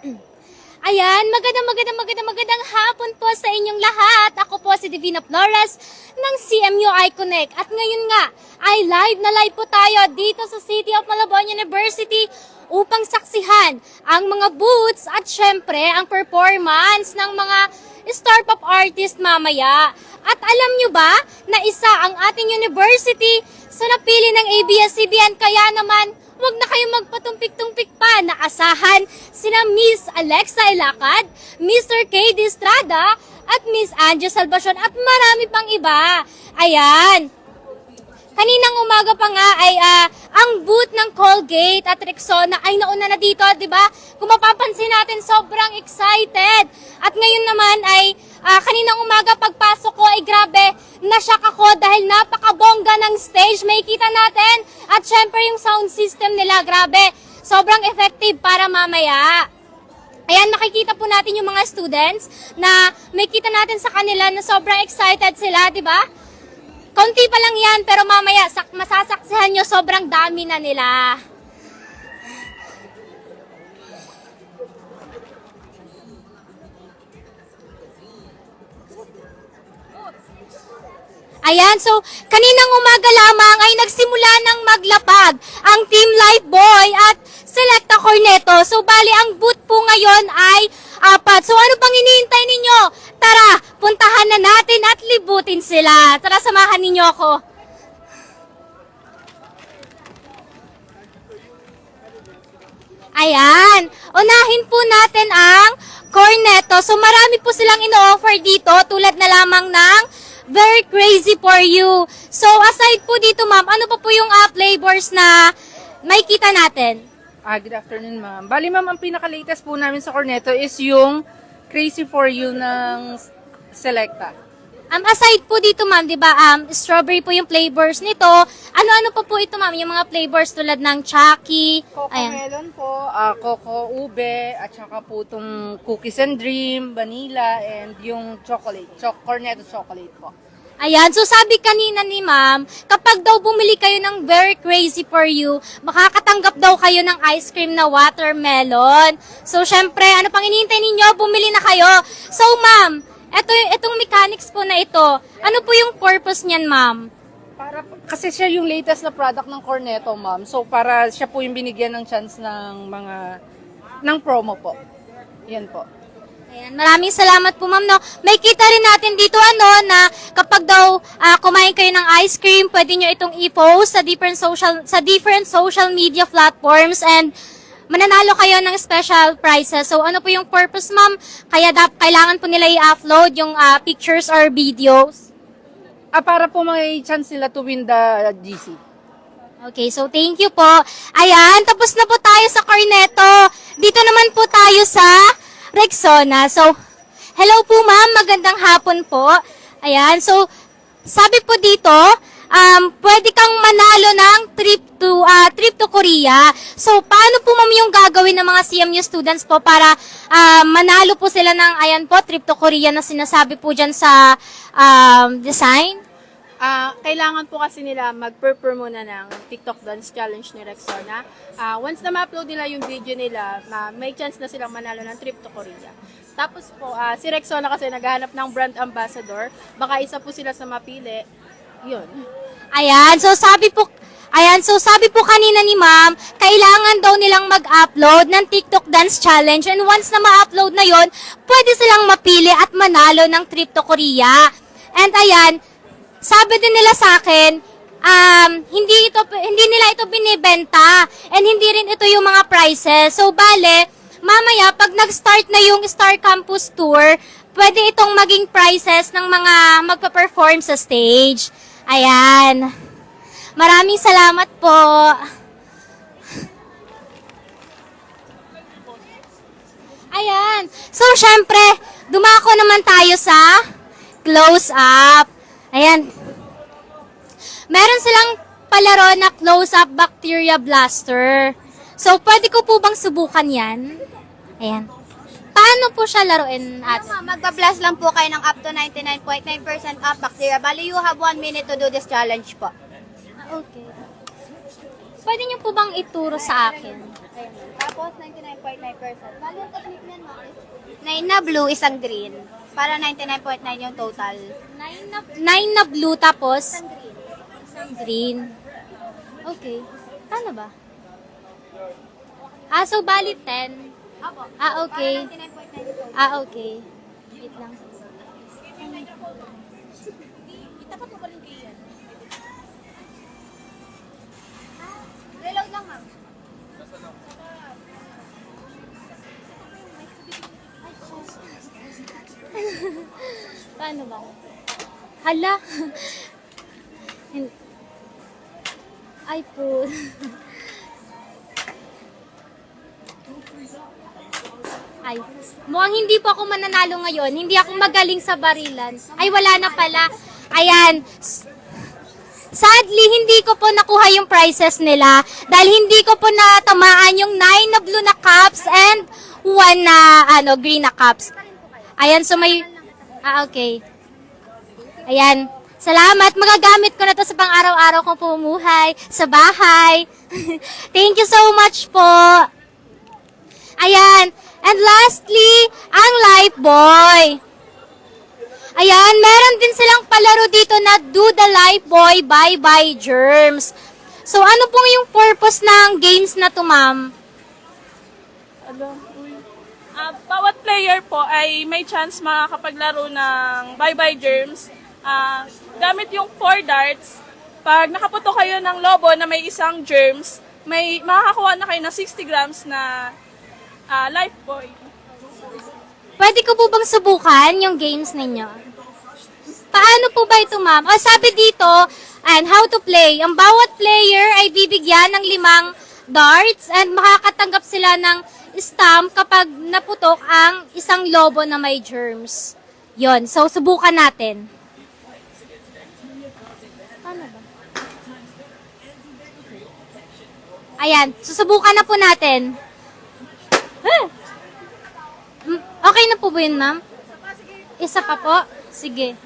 Ayan, magandang magandang magandang magandang hapon po sa inyong lahat. Ako po si Divina Flores ng CMU iConnect. At ngayon nga, ay live na live po tayo dito sa City of Malabon University upang saksihan ang mga booths at syempre ang performance ng mga star pop artist mamaya. At alam nyo ba na isa ang ating university sa napili ng ABS-CBN kaya naman Huwag na kayong magpatumpik-tumpik pa na asahan sina Miss Alexa Ilacad, Mr. K. Estrada, at Miss Angie Salvacion at marami pang iba. Ayan. Kaninang umaga pa nga ay ah, ang booth ng Colgate at Rexona ay nauna na dito, 'di ba? Kung mapapansin natin, sobrang excited. At ngayon naman ay ah, kaninang umaga pagpasok ko ay grabe, nashock ako dahil napakabongga ng stage. May kita natin. At syempre yung sound system nila, grabe. Sobrang effective para mamaya. Ayan, makikita po natin yung mga students na may kita natin sa kanila na sobrang excited sila, di ba? Konti pa lang yan, pero mamaya sak masasaksihan nyo sobrang dami na nila. Ayan, so kaninang umaga lamang ay nagsimula ng maglapag ang Team Lifeboy at Selecta Corneto. So bali ang boot po ngayon ay apat. So ano pang iniintay ninyo? Tara, puntahan na natin at libutin sila. Tara, samahan ninyo ako. Ayan, unahin po natin ang corneto. So marami po silang ino-offer dito tulad na lamang ng Very Crazy For You. So aside po dito ma'am, ano pa po yung uh, flavors na may kita natin? Ah, good afternoon, ma'am. Bali, ma'am, ang pinaka-latest po namin sa Corneto is yung Crazy For You ng Selecta. Um, aside po dito ma'am, di ba, um, strawberry po yung flavors nito. Ano-ano pa po ito ma'am? Yung mga flavors tulad ng Chucky. Coco Ayan. melon po, ah, coco ube, at saka po itong cookies and dream, vanilla, and yung chocolate, choc Cornetto chocolate po. Ayan, so sabi kanina ni ma'am, kapag daw bumili kayo ng Very Crazy For You, makakatanggap daw kayo ng ice cream na watermelon. So syempre, ano pang inihintay ninyo? Bumili na kayo. So ma'am, eto, etong mechanics po na ito, ano po yung purpose niyan ma'am? Para, kasi siya yung latest na product ng Cornetto, ma'am. So, para siya po yung binigyan ng chance ng mga, ng promo po. Yan po. Ayan, maraming salamat po ma'am. No? May kita rin natin dito ano na kapag daw ah, kumain kayo ng ice cream, pwede nyo itong i-post sa different social sa different social media platforms and mananalo kayo ng special prizes. So ano po yung purpose ma'am? Kaya dap kailangan po nila i-upload yung ah, pictures or videos. Ah, para po may chance nila to win the GC. Okay, so thank you po. Ayan, tapos na po tayo sa Corneto. Dito naman po tayo sa Rexona. So, hello po ma'am, magandang hapon po. Ayan, so sabi po dito, um, pwede kang manalo ng trip to ah, trip to Korea. So, paano po ma'am yung gagawin ng mga CMU students po para ah, manalo po sila ng ayan po trip to Korea na sinasabi po diyan sa um, design? Ah, kailangan po kasi nila mag-perform muna ng TikTok Dance Challenge ni Rexona. Ah, once na ma-upload nila yung video nila, ma- may chance na silang manalo ng trip to Korea. Tapos po, ah, si Rexona kasi naghahanap ng brand ambassador. Baka isa po sila sa mapili. Yun. Ayan, so sabi po, ayan, so sabi po kanina ni ma'am, kailangan daw nilang mag-upload ng TikTok Dance Challenge and once na ma-upload na yon, pwede silang mapili at manalo ng trip to Korea. And ayan, sabi din nila sa akin, um, hindi ito hindi nila ito binibenta and hindi rin ito yung mga prices. So bale, mamaya pag nag-start na yung Star Campus Tour, pwede itong maging prices ng mga magpa-perform sa stage. Ayan. Maraming salamat po. Ayan. So, syempre, dumako naman tayo sa close-up. Ayan. Meron silang palaro na close-up bacteria blaster. So, pwede ko po bang subukan yan? Ayan. Paano po siya laruin at Ano ma'am, magpa-blast lang po kayo ng up to 99.9% up bacteria. Bali, you have one minute to do this challenge po. Okay. Pwede niyo po bang ituro sa akin? Tapos 99.9%. Bali yung technique niyan mo is 9 na blue, isang green. Para 99.9 yung total. Nine na, nine na blue tapos Isang green. isang green. Okay. Paano ba? Ah, so bali 10. Apo. Ah, okay. Para 99.9 yung total. Ah, okay. Wait lang. Itapat mo ba rin kayo yan? Reload lang, ma'am. Paano ba? Hala. Ay po. Ay, mukhang hindi po ako mananalo ngayon. Hindi ako magaling sa barilan. Ay, wala na pala. Ayan. Sadly, hindi ko po nakuha yung prizes nila dahil hindi ko po natamaan yung 9 na blue na cups and 1 na ano, green na cups. Ayan, so may... Ah, okay. Ayan. Salamat. Magagamit ko na to sa pang-araw-araw kong pumuhay sa bahay. Thank you so much po. Ayan. And lastly, ang Life Boy. Ayan, meron din silang palaro dito na Do the Life Boy Bye Bye Germs. So ano pong yung purpose ng games na to, ma'am? Ah, bawat player po ay may chance makakapaglaro ng bye-bye germs. Ah, gamit yung 4 darts, pag nakaputo kayo ng lobo na may isang germs, may makakakuha na kayo ng 60 grams na ah, life boy. Pwede ko po bang subukan yung games ninyo? Paano po ba ito, ma'am? O, sabi dito, and how to play. Ang bawat player ay bibigyan ng limang darts and makakatanggap sila ng stamp kapag naputok ang isang lobo na may germs. Yon, so subukan natin. Paano ba? Ayan, susubukan na po natin. Ah! Mm, Okay na po ba yun, ma'am? Isa pa po? Sige.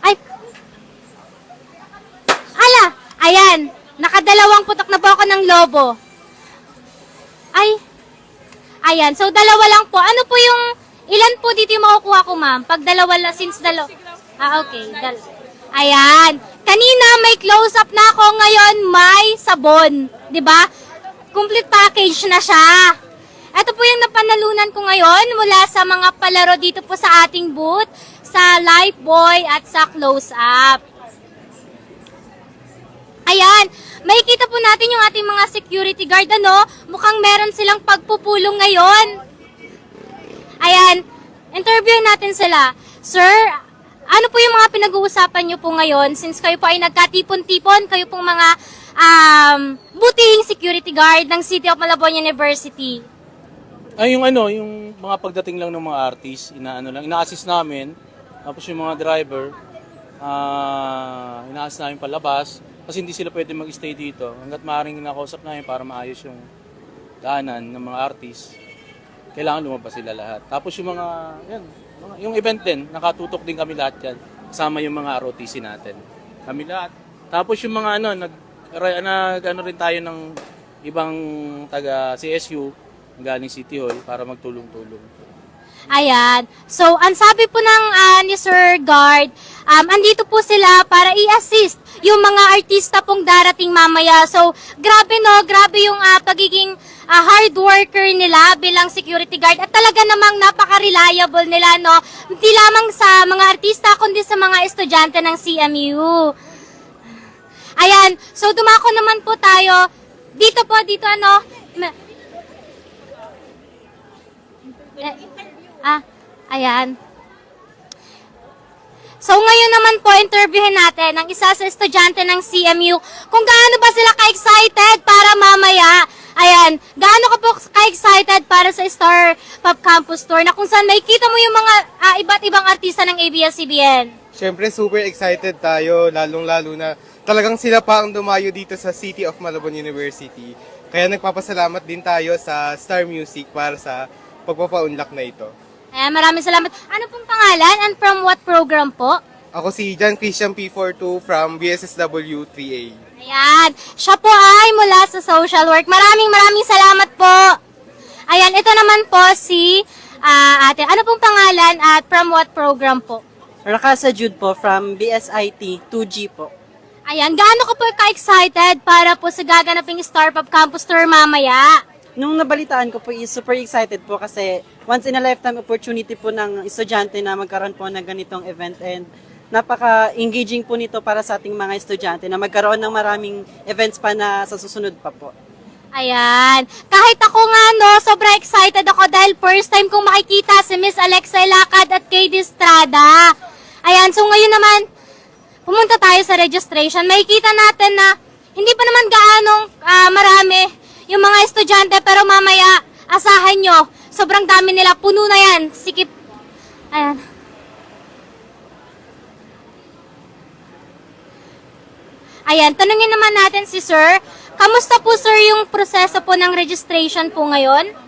Ay! Ala! Ayan! Nakadalawang putok na po ako ng lobo. Ay! Ayan, so dalawa lang po. Ano po yung, ilan po dito yung makukuha ko, ma'am? Pag dalawa lang, since dalawa. Ah, okay. Dal Ayan. Kanina may close-up na ako, ngayon may sabon. ba? Complete package na siya. Ito po yung napanalunan ko ngayon mula sa mga palaro dito po sa ating booth, sa Lifebuoy at sa Close Up. Ayan, makikita po natin yung ating mga security guard, ano? Mukhang meron silang pagpupulong ngayon. Ayan, interview natin sila. Sir, ano po yung mga pinag-uusapan nyo po ngayon since kayo po ay nagkatipon-tipon, kayo pong mga um, butihing security guard ng City of Malabon University? Ay, yung ano, yung mga pagdating lang ng mga artist, inaano lang, ina-assist namin. Tapos yung mga driver, ah ina-assist namin palabas. Kasi hindi sila pwede mag-stay dito. Hanggat maaaring nakausap namin para maayos yung daanan ng mga artist. Kailangan lumabas sila lahat. Tapos yung mga, yan, yung event din, nakatutok din kami lahat yan. Kasama yung mga ROTC natin. Kami lahat. Tapos yung mga ano, nag, nag ano rin tayo ng ibang taga CSU, galing City Hall para magtulong-tulong. Ayan. So, ang sabi po ng ah, ni Sir Guard, um, andito po sila para i-assist yung mga artista pong darating mamaya. So, grabe no, grabe yung ah, pagiging ah, hard worker nila bilang security guard at talaga namang napaka-reliable nila no. Hindi lamang sa mga artista kundi sa mga estudyante ng CMU. Ayan, so dumako naman po tayo. Dito po, dito ano, eh, ah, ayan. So ngayon naman po, interviewin natin ang isa sa estudyante ng CMU kung gaano ba sila ka-excited para mamaya. Ayan, gaano ka po ka-excited para sa Star Pop Campus Tour na kung saan makikita mo yung mga ah, iba't ibang artista ng ABS-CBN. Siyempre, super excited tayo, lalong-lalo na talagang sila pa ang dumayo dito sa City of Malabon University. Kaya nagpapasalamat din tayo sa Star Music para sa pagpapaunlak na ito. Ayan, maraming salamat. Ano pong pangalan and from what program po? Ako si John Christian P42 from BSSW 3A. Ayan. Siya po ay mula sa social work. Maraming maraming salamat po. Ayan, ito naman po si ah, ate. Ano pong pangalan at from what program po? Rakasa Jude po from BSIT 2G po. Ayan, gaano ka po ka-excited para po sa gaganaping Startup Campus Tour mamaya? Nung nabalitaan ko po is super excited po kasi once in a lifetime opportunity po ng estudyante na magkaroon po ng ganitong event and napaka-engaging po nito para sa ating mga estudyante na magkaroon ng maraming events pa na sa susunod pa po. Ayan. Kahit ako nga, no, sobrang excited ako dahil first time kong makikita si Miss Alexa Ilacad at Katie Estrada. Ayan, so ngayon naman, pumunta tayo sa registration. Makikita natin na hindi pa naman gaanong ah, marami yung mga estudyante, pero mamaya, asahan nyo, sobrang dami nila. Puno na yan. Sikip. Ayan. Ayan, tanungin naman natin si Sir. Kamusta po Sir yung proseso po ng registration po ngayon?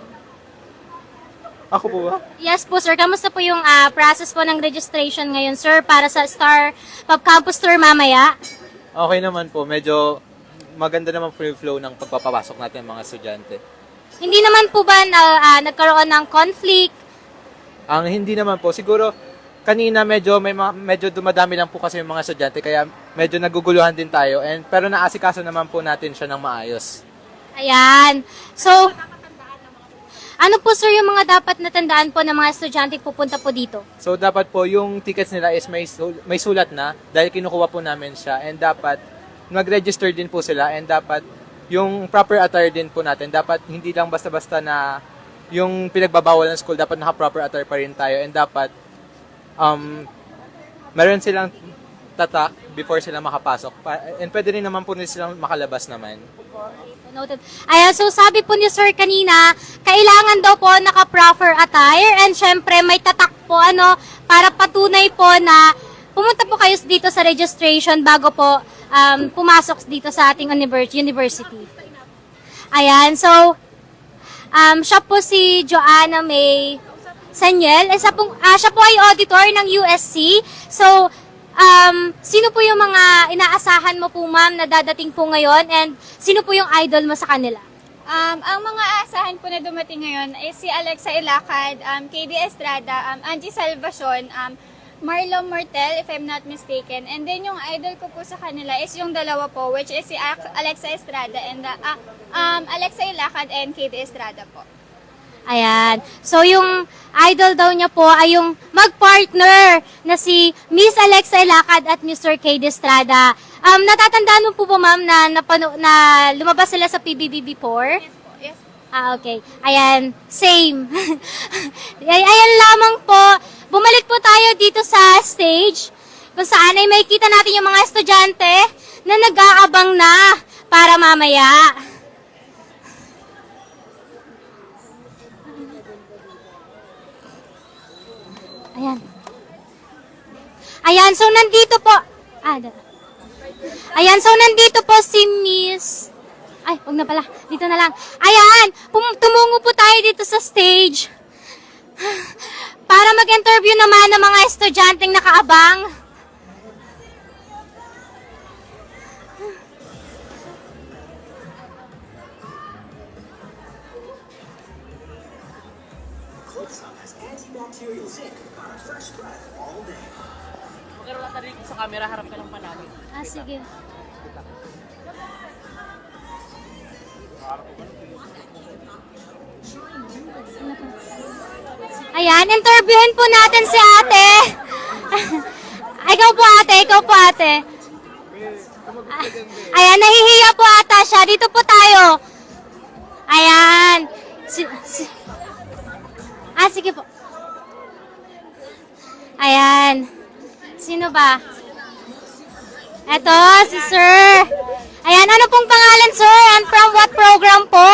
Ako po ba? Yes po Sir, kamusta po yung ah, process po ng registration ngayon Sir para sa Star Pop Campus Tour mamaya? Okay naman po. Medyo maganda naman po yung flow ng pagpapapasok natin ng mga estudyante. Hindi naman po ba na, ah, nagkaroon ng conflict? Ang hindi naman po, siguro kanina medyo may mga- medyo dumadami lang po kasi yung mga estudyante kaya medyo naguguluhan din tayo and pero naasikaso naman po natin siya ng maayos. Ayan. So, ano po Sir yung mga dapat natandaan po ng mga estudyante pupunta po dito? So dapat po yung tickets nila is may sul- may sulat na dahil kinukuha po namin siya and dapat mag-register din po sila and dapat yung proper attire din po natin. Dapat hindi lang basta-basta na yung pinagbabawal ng school, dapat naka-proper attire pa rin tayo and dapat um, meron silang tatak before sila makapasok. Pa- And pwede rin naman po nila silang makalabas naman. Noted. Ayan, so sabi po ni Sir kanina, kailangan daw po naka-proper attire and syempre may tatak po ano, para patunay po na pumunta po kayo dito sa registration bago po um, pumasok dito sa ating univers- university. Ayan, so um, siya po si Joanna May Sanyel. Isa pong, ah, siya po ay auditor ng USC. So, um, sino po yung mga inaasahan mo po ma'am na dadating po ngayon and sino po yung idol mo sa kanila? Um, ang mga asahan po na dumating ngayon ay si Alexa Ilacad, um, KD Estrada, um, Angie Salvacion, um, Marlo Mortel, if I'm not mistaken. And then yung idol ko po sa kanila is yung dalawa po, which is si Alexa Estrada and ah, um, Alexa Ilacad and KD Estrada po. Ayan. So, yung idol daw niya po ay yung mag-partner na si Miss Alexa Ilacad at Mr. K. Estrada. Um, natatandaan mo po ba, ma'am, na, napano, na lumabas sila sa PBBB4? Yes po, yes po. Ah, okay. Ayan, same. Ay, ayan lamang po. Bumalik po tayo dito sa stage kung saan ay makikita natin yung mga estudyante na nag-aabang na para mamaya. Ayan. Ayan, so nandito po. Ah, da- Ayan, so nandito po si Miss... Ay, wag na pala. Dito na lang. Ayan, tumungo po tayo dito sa stage. Para mag-interview naman ng mga estudyanteng nakaabang. sa camera, harap ka lang palagi. Ah, sige. Ayan, interviewin po natin si ate. ikaw po ate, ikaw po ate. Ah, Ayan, nahihiya po ata siya. Dito po tayo. Ayan. Si, si- ah, sige po. Ayan. Sino ba? Eto, si Sir. Ayan, ano pong pangalan, Sir? And from what program po?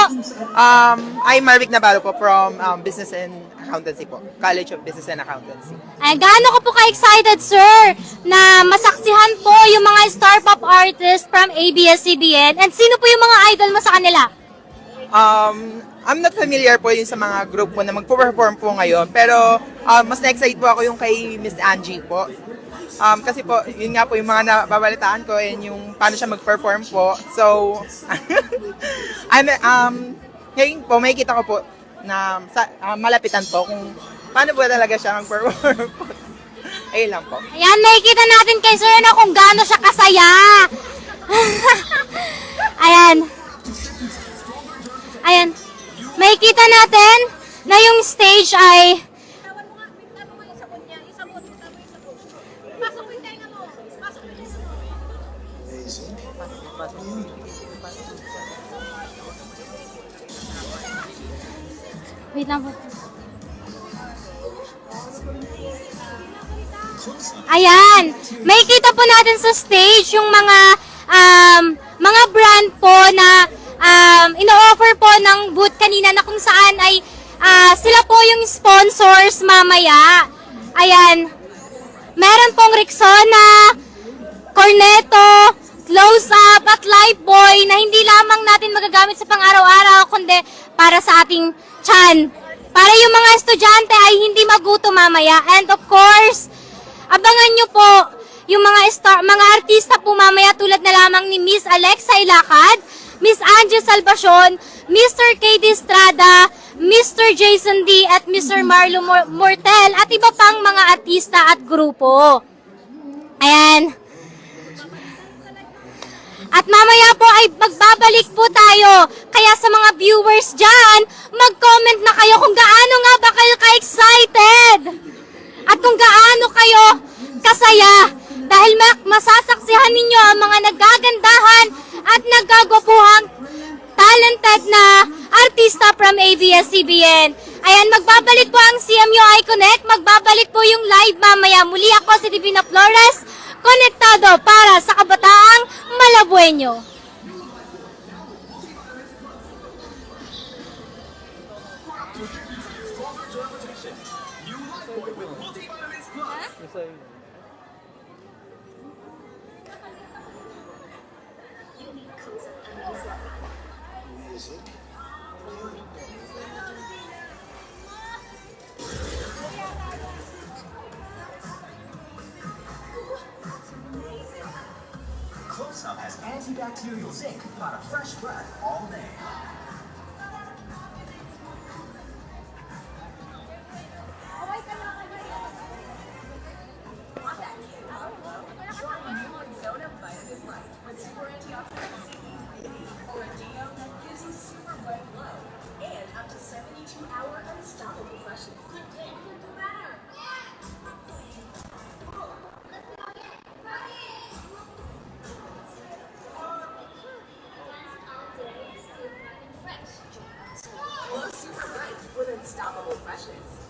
Um, I'm Marvic Navarro po from um, Business and Accountancy po. College of Business and Accountancy. Ayan, gaano ko po ka-excited, Sir, na masaksihan po yung mga startup artists from ABS-CBN? And sino po yung mga idol mo sa kanila? Um, I'm not familiar po yun sa mga group po na magpo-perform po ngayon. Pero um, mas na-excite po ako yung kay Miss Angie po. Um, kasi po, yun nga po yung mga nababalitaan ko and yung paano siya mag-perform po. So, I'm, um, ngayon po, may kita ko po na sa, ah, malapitan po kung paano po talaga siya mag-perform po. Ayun lang po. Ayan, makikita natin kay Sir na kung gaano siya kasaya. Ayan. Makikita natin na yung stage ay Wait lang po. Ayan. May kita po natin sa stage yung mga um, mga brand po na um, ino-offer po ng booth kanina na kung saan ay ah, sila po yung sponsors mamaya. Ayan. Meron pong Rexona, Cornetto, Close Up at Lifebuoy na hindi lamang natin magagamit sa pang-araw-araw kundi para sa ating chan. Para yung mga estudyante ay hindi magutom mamaya. And of course, abangan nyo po yung mga star, mga artista po mamaya tulad na lamang ni Miss Alexa Ilacad, Miss Angie Salvacion, Mr. KD Estrada, Mr. Jason D. at Mr. Marlo Mor- Mortel at iba pang mga artista at grupo. Ayan. At mamaya po ay magbabalik po tayo. Kaya sa mga viewers dyan, mag-comment na kayo kung gaano nga ba kayo ka-excited. At kung gaano kayo kasaya. Dahil ma- masasaksihan ninyo ang mga nagagandahan at nagagwapuhang talented na artista from ABS-CBN. Ayan, magbabalik po ang CMU iConnect. Magbabalik po yung live mamaya. Muli ako si Divina Flores, konektado para sa kabataang Malabueño. Close-Up has antibacterial zinc para fresh breath